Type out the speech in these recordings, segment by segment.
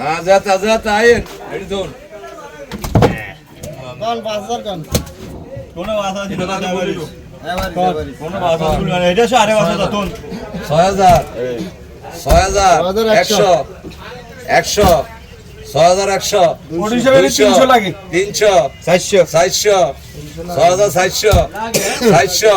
হ্যাঁ যাতা আইন ছয় হাজার ছয় হাজার একশো একশো ছয় হাজার একশো তিনশো লাগে তিনশো চারশো চারশো ছয় হাজার চারশো চারশো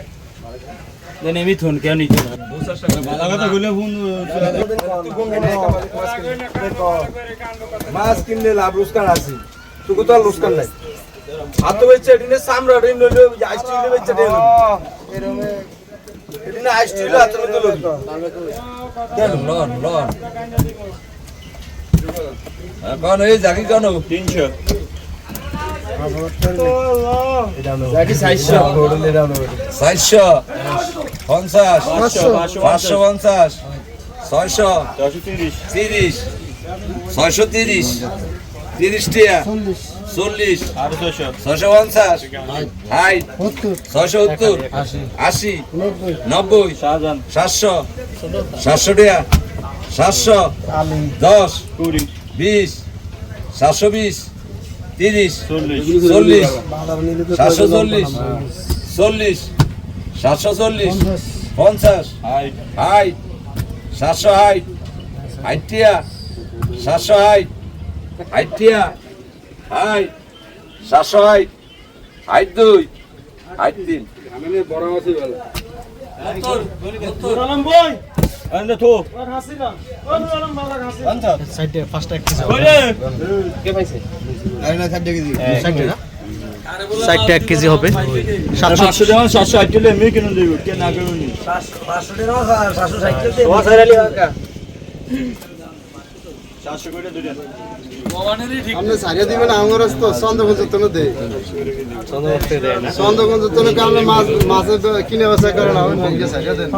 দুই পাঁচশো মিথুন কেউ নিচ্ছে না। মাছ কিনলে লাভ রোজগার আছে। তোকে তো আর রোজগার নাই। হাত বেচছে এটিনে সামরা এটিনে নইলে আইসটি হইলে বেচছে এটিনে এটিনে আইসটি হইলে হাত মধ্যে লবি লন লন। কোন এই জাকি কোন তিনশো। চারশো। পঞ্চাশ। পাঁচশো। পঞ্চাশ। ছয়শো। তিরিশ। ছয়শো তিরিশ। তিরিশ টিয়া। চল্লিশ। ছয়শো। পঞ্চাশ। ষাট। ছয়শো সত্তর। আশি। নব্বই। সাতশো। সাতশো টিয়া। সাতশো। দশ। বিশ। সাতশো বিশ। তিরিশ। চল্লিশ। সাতশো চল্লিশ। চল্লিশ। সাতশো চল্লিশ। পঞ্চাশ। হাইট। সাতশো হাইট। হাইটিয়া সাতশো হাইট। হাইটিয়া হাইট। সাতশো হাইট। হাইট দুই। হাইট তিন। বড় আছে ষাটটা এক কেজি হবে। সাতশো সাতশো আট কিলো এমনি কিনে দেবো কে না কেউ নি সাতশো করে দুটো আপনি সারিয়ে দিবেন আমার তো চন্দ্রগঞ্জ তো দে চন্দ্রগঞ্জ তো কারণে মাছ মাছের কিনে বেচা করে না ওই সারিয়ে দেন।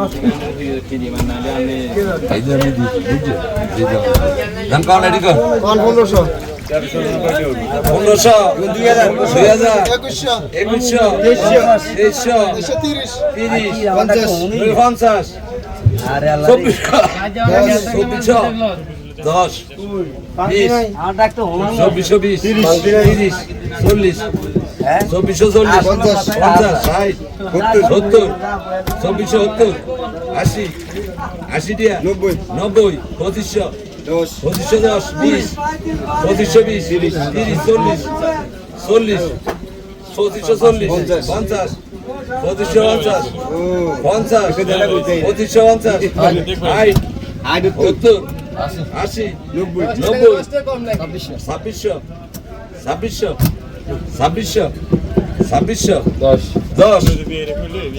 ধান কন এডি কর। কোন পনেরোশো। পনেরোশো, দুই হাজার দুই হাজার, একুশশো একুশশো তেইশশো একশো তিরিশ তিরিশ পঞ্চাশ দুই পঞ্চাশ চব্বিশশো চব্বিশশো দশ, বিশ, চব্বিশশো বিশ, তিরিশ, চল্লিশ, চব্বিশশো চল্লিশ, পঞ্চাশ। পঞ্চাশ ষাট, সত্তর, চব্বিশশো সত্তর, আশি আশি টিয়া নব্বই নব্বই, পঁচিশশো দশ পঁচিশশো দশ বিশ পঁচিশশো বিশ তিরিশ চল্লিশ চল্লিশ পঁচিশশো চল্লিশ পঞ্চাশ। পঁচিশশো পঞ্চাশ পঞ্চাশ পঁচিশশো পঞ্চাশ ষাট আট সত্তর আশি। নব্বই। নব্বই ছাব্বিশশো ছাব্বিশশো ছাব্বিশশো ছাব্বিশশো দশ। দশ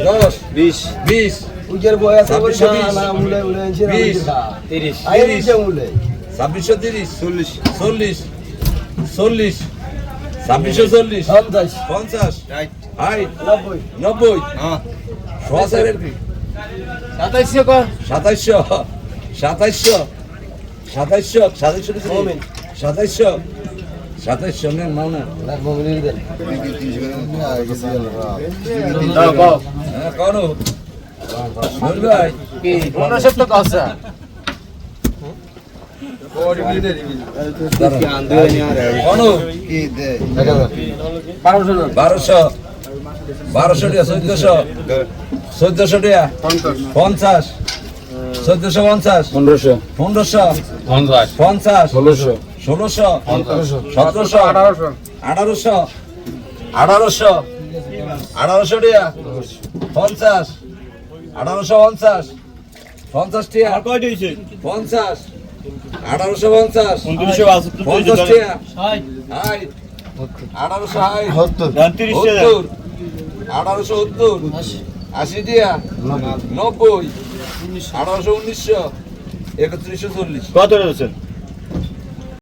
দশ বিশ। বিশ ছাব্বিশশো বিশ বিশ তিরিশ তিরিশ ছাব্বিশশো তিরিশ চল্লিশ চল্লিশ চল্লিশ ছাব্বিশশো চল্লিশ পঞ্চাশ পঞ্চাশ হাইট নব্বই নব্বই হ্যাঁ সহাশারের কি সাতাইশশো সাতাইশশো সাতাইশশো সাতাইশশো সাতাইশশো সাতাইশশো সাতাইশশো নেন নাও না হ্যাঁ করো বারোশো বারোশো টাকা চোদ্দশো চোদ্দশো টাকা পঞ্চাশ চোদ্দশো পঞ্চাশ পনেরোশো পনেরোশো পঞ্চাশ পঞ্চাশ ষোলোশো ষোলোশো সতেরোশো আঠারোশো আঠারোশো আঠারোশো আঠারোশো টাকা পঞ্চাশ আঠারোশো পঞ্চাশ। পঞ্চাশ টাকা আর কয়টা হয়েছে? পঞ্চাশ। আঠারোশো পঞ্চাশ। পঞ্চাশ বাষট্টি আঠারোশো আঠারোশো সত্তর। আশি। নব্বই। আঠারোশো উনিশশো। একত্রিশশো চল্লিশ। কত রয়েছেন